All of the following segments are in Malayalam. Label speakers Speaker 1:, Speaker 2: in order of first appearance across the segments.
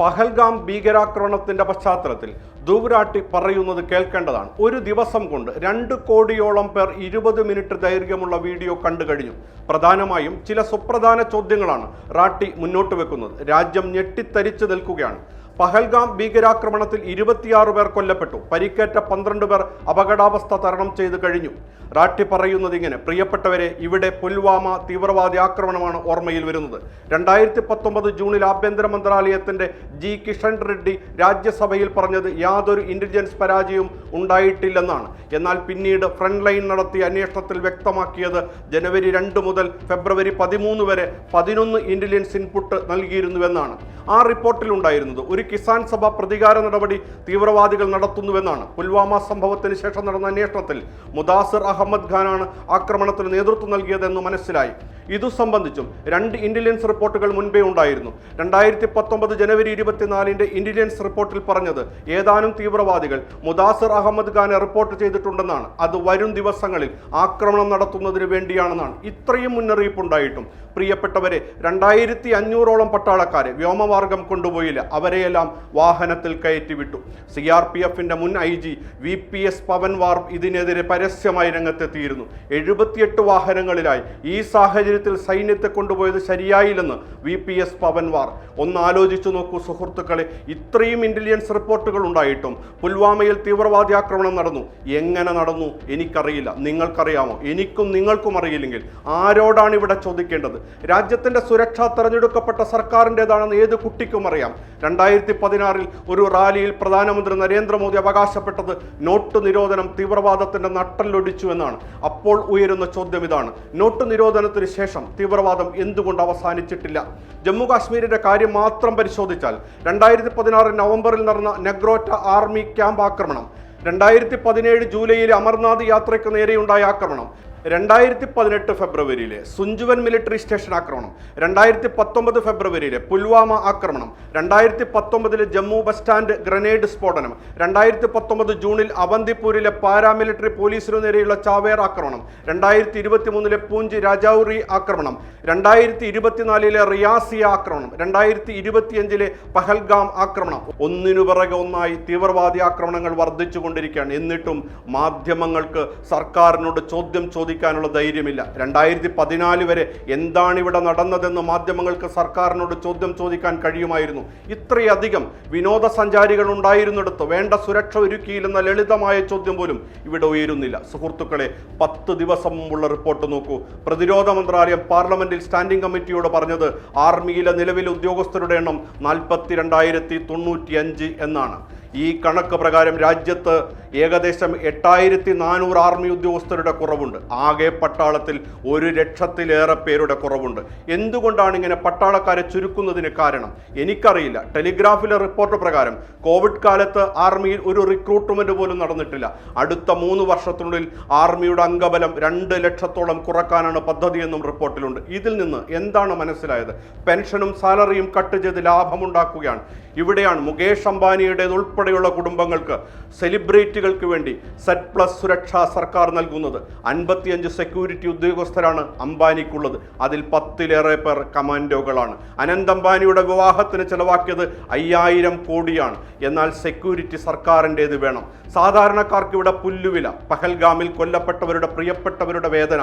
Speaker 1: പഹൽഗാം ഭീകരാക്രമണത്തിന്റെ പശ്ചാത്തലത്തിൽ ദൂരാട്ടി പറയുന്നത് കേൾക്കേണ്ടതാണ്. ഒരു ദിവസം കൊണ്ട് രണ്ട് കോടിയോളം പേർ ഇരുപത് മിനിറ്റ് ദൈർഘ്യമുള്ള വീഡിയോ കണ്ടു കഴിഞ്ഞു. പ്രധാനമായും ചില സുപ്രധാന ചോദ്യങ്ങളാണ് റാട്ടി മുന്നോട്ട് വെക്കുന്നത്. രാജ്യം ഞെട്ടിത്തരിച്ചു നിൽക്കുകയാണ്. പഹൽഗാം ഭീകരാക്രമണത്തിൽ ഇരുപത്തിയാറ് പേർ കൊല്ലപ്പെട്ടു. പരിക്കേറ്റ പന്ത്രണ്ട് പേർ അപകടാവസ്ഥ തരണം ചെയ്തു കഴിഞ്ഞു. റാട്ടി പറയുന്നത് ഇങ്ങനെ. പ്രിയപ്പെട്ടവരെ ഇവിടെ പുൽവാമ തീവ്രവാദി ആക്രമണമാണ് ഓർമ്മയിൽ വരുന്നത്. രണ്ടായിരത്തി പത്തൊമ്പത് ജൂണിൽ ആഭ്യന്തര മന്ത്രാലയത്തിന്റെ ജി. കിഷൻ റെഡ്ഡി രാജ്യസഭയിൽ പറഞ്ഞത് യാതൊരു ഇന്റലിജൻസ് പരാജയവും ഉണ്ടായിട്ടില്ലെന്നാണ്. എന്നാൽ പിന്നീട് ഫ്രണ്ട് ലൈൻ നടത്തിയ അന്വേഷണത്തിൽ വ്യക്തമാക്കിയത് ജനുവരി രണ്ട് മുതൽ ഫെബ്രുവരി പതിമൂന്ന് വരെ പതിനൊന്ന് ഇന്റലിജൻസ് ഇൻപുട്ട് നൽകിയിരുന്നുവെന്നാണ്. ആ റിപ്പോർട്ടിലുണ്ടായിരുന്നത് ഒരു കിസാൻ സഭ പ്രതികാര നടപടി തീവ്രവാദികൾ നടത്തുന്നുവെന്നാണ്. പുൽവാമ സംഭവത്തിന് ശേഷം നടന്ന അന്വേഷണത്തിൽ മുദാസിർ അഹമ്മദ് ഖാനാണ് ആക്രമണത്തിന് നേതൃത്വം നൽകിയതെന്ന് മനസ്സിലായി. ഇതു സംബന്ധിച്ചും രണ്ട് ഇന്റലിജൻസ് റിപ്പോർട്ടുകൾ മുൻപേ ഉണ്ടായിരുന്നു. രണ്ടായിരത്തി പത്തൊമ്പത് ജനുവരി ഇരുപത്തിനാലിന്റെ ഇന്റലിജൻസ് റിപ്പോർട്ടിൽ പറഞ്ഞത് ഏതാനും തീവ്രവാദികൾ മുദാസർ അഹമ്മദ് ഖാനെ റിപ്പോർട്ട് ചെയ്തിട്ടുണ്ടെന്നാണ്. അത് വരും ദിവസങ്ങളിൽ ആക്രമണം നടത്തുന്നതിന് വേണ്ടിയാണെന്നാണ് ഇത്രയും മുന്നറിയിപ്പുണ്ടായിട്ടും. പ്രിയപ്പെട്ടവരെ രണ്ടായിരത്തി അഞ്ഞൂറോളം പട്ടാളക്കാരെ വ്യോമമാർഗം കൊണ്ടുപോയില്ല. അവരെയെല്ലാം വാഹനത്തിൽ കയറ്റി വിട്ടു സി ആർ പി എഫിന്റെ മുൻ I G V P S Pawanwar ഇതിനെതിരെ പരസ്യമായി രംഗത്തെത്തിയിരുന്നു. എഴുപത്തിയെട്ട് വാഹനങ്ങളിലായി ഈ സാഹചര്യത്തിൽ സൈന്യത്തെ കൊണ്ടുപോയത് ശരിയായില്ലെന്ന് വി പി എസ് പവൻവാർ ഒന്ന് ആലോചിച്ചു നോക്കൂ സുഹൃത്തുക്കളെ ഇത്രയും ഇന്റലിജൻസ് റിപ്പോർട്ടുകൾ ഉണ്ടായിട്ടും പുൽവാമയിൽ തീവ്രവാദി ആക്രമണം നടന്നു. എങ്ങനെ നടന്നു എനിക്കറിയില്ല. നിങ്ങൾക്കറിയാമോ? എനിക്കും നിങ്ങൾക്കും അറിയില്ലെങ്കിൽ ആരോടാണ് ഇവിടെ ചോദിക്കേണ്ടത്? രാജ്യത്തിന്റെ സുരക്ഷ തെരഞ്ഞെടുക്കപ്പെട്ട സർക്കാരിന്റെതാണെന്ന് ഏത് കുട്ടിക്കും അറിയാം. രണ്ടായിരത്തി പതിനാറിൽ ഒരു റാലിയിൽ പ്രധാനമന്ത്രി നരേന്ദ്രമോദി അവകാശപ്പെട്ടത് നോട്ട് നിരോധനം തീവ്രവാദത്തിന്റെ നട്ടല്ലൊടിച്ചു എന്നാണ്. അപ്പോൾ ഉയരുന്ന ചോദ്യം ഇതാണ്. നോട്ട് നിരോധനത്തിന് ശേഷം തീവ്രവാദം എന്തുകൊണ്ട് അവസാനിച്ചിട്ടില്ല? ജമ്മു കാശ്മീരിന്റെ കാര്യം മാത്രം പരിശോധിച്ചാൽ രണ്ടായിരത്തി പതിനാറ് നവംബറിൽ നടന്ന നെഗ്രോറ്റ ആർമി ക്യാമ്പ് ആക്രമണം. രണ്ടായിരത്തി പതിനേഴ് ജൂലൈയിൽ അമർനാഥ് യാത്രയ്ക്ക് നേരെയുണ്ടായ ആക്രമണം. രണ്ടായിരത്തി പതിനെട്ട് ഫെബ്രുവരിയിലെ സുഞ്ചുവൻ മിലിറ്ററി സ്റ്റേഷൻ ആക്രമണം രണ്ടായിരത്തി പത്തൊമ്പത് ഫെബ്രുവരിയിലെ പുൽവാമ ആക്രമണം രണ്ടായിരത്തി പത്തൊമ്പതിലെ ജമ്മു ബസ് സ്റ്റാൻഡ് ഗ്രനേഡ് സ്ഫോടനം രണ്ടായിരത്തി പത്തൊമ്പത് ജൂണിൽ അവന്തിപ്പൂരിലെ പാരാമിലിറ്ററി പോലീസിനു നേരെയുള്ള ചാവേർ ആക്രമണം രണ്ടായിരത്തി ഇരുപത്തി മൂന്നിലെ പൂഞ്ച് രാജൌറി ആക്രമണം രണ്ടായിരത്തി ഇരുപത്തിനാലിലെ റിയാസിയ ആക്രമണം രണ്ടായിരത്തി ഇരുപത്തിയഞ്ചിലെ പഹൽഗാം ആക്രമണം. ഒന്നിനു പിറകെ ഒന്നായി തീവ്രവാദി ആക്രമണങ്ങൾ വർദ്ധിച്ചുകൊണ്ടിരിക്കുകയാണ്. എന്നിട്ടും മാധ്യമങ്ങൾക്ക് സർക്കാരിനോട് ചോദ്യം ചോദിക്കാനുള്ള ധൈര്യമില്ല. രണ്ടായിരത്തി പതിനാല് വരെ എന്താണ് ഇവിടെ നടന്നതെന്ന് മാധ്യമങ്ങൾക്ക് സർക്കാരിനോട് ചോദ്യം ചോദിക്കാൻ കഴിയുമായിരുന്നു. ഇത്രയധികം വിനോദസഞ്ചാരികൾ ഉണ്ടായിരുന്നിടത്ത് വേണ്ട സുരക്ഷ ഒരുക്കിയില്ലെന്ന ലളിതമായ ചോദ്യം പോലും ഇവിടെ ഉയരുന്നില്ല. സുഹൃത്തുക്കളെ പത്ത് ദിവസം മുമ്പുള്ള റിപ്പോർട്ട് നോക്കൂ. പ്രതിരോധ മന്ത്രാലയം പാർലമെന്റിൽ സ്റ്റാൻഡിംഗ് കമ്മിറ്റിയോട് പറഞ്ഞത് ആർമിയിലെ നിലവിലെ ഉദ്യോഗസ്ഥരുടെ എണ്ണം നാൽപ്പത്തി രണ്ടായിരത്തി തൊണ്ണൂറ്റി അഞ്ച് എന്നാണ്. ഈ കണക്ക് പ്രകാരം രാജ്യത്ത് ഏകദേശം എട്ടായിരത്തി നാനൂറ് ആർമി ഉദ്യോഗസ്ഥരുടെ കുറവുണ്ട്. ആകെ പട്ടാളത്തിൽ ഒരു ലക്ഷത്തിലേറെ പേരുടെ കുറവുണ്ട്. എന്തുകൊണ്ടാണ് ഇങ്ങനെ പട്ടാളക്കാരെ ചുരുക്കുന്നതിന് കാരണം? എനിക്കറിയില്ല. ടെലിഗ്രാഫിലെ റിപ്പോർട്ട് പ്രകാരം കോവിഡ് കാലത്ത് ആർമിയിൽ ഒരു റിക്രൂട്ട്മെന്റ് പോലും നടന്നിട്ടില്ല. അടുത്ത മൂന്ന് വർഷത്തിനുള്ളിൽ ആർമിയുടെ അംഗബലം രണ്ട് ലക്ഷത്തോളം കുറക്കാനാണ് പദ്ധതിയെന്നും റിപ്പോർട്ടിലുണ്ട്. ഇതിൽ നിന്ന് എന്താണ് മനസ്സിലായത്? പെൻഷനും സാലറിയും കട്ട് ചെയ്ത് ലാഭമുണ്ടാക്കുകയാണ്. ഇവിടെയാണ് മുകേഷ് അംബാനിയുടേത് ഉൾപ്പെടെയുള്ള കുടുംബങ്ങൾക്ക് സെലിബ്രിറ്റികൾക്ക് വേണ്ടി സെറ്റ് പ്ലസ് സുരക്ഷ സർക്കാർ നൽകുന്നത്. അൻപത്തിയഞ്ച് സെക്യൂരിറ്റി ഉദ്യോഗസ്ഥരാണ് അംബാനിക്കുള്ളത്. അതിൽ പത്തിലേറെ പേർ കമാൻഡോകളാണ്. അനന്ത് അംബാനിയുടെ വിവാഹത്തിന് ചെലവാക്കിയത് അയ്യായിരം കോടിയാണ്. എന്നാൽ സെക്യൂരിറ്റി സർക്കാരിന്റേത് വേണം. സാധാരണക്കാർക്ക് ഇവിടെ പുല്ലുവില പഹൽഗാമിൽ കൊല്ലപ്പെട്ടവരുടെ പ്രിയപ്പെട്ടവരുടെ വേദന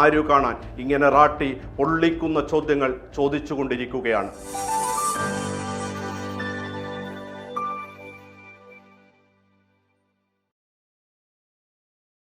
Speaker 1: ആരു കാണാൻ? ഇങ്ങനെ റാട്ടി പൊള്ളിക്കുന്ന ചോദ്യങ്ങൾ ചോദിച്ചുകൊണ്ടിരിക്കുകയാണ്.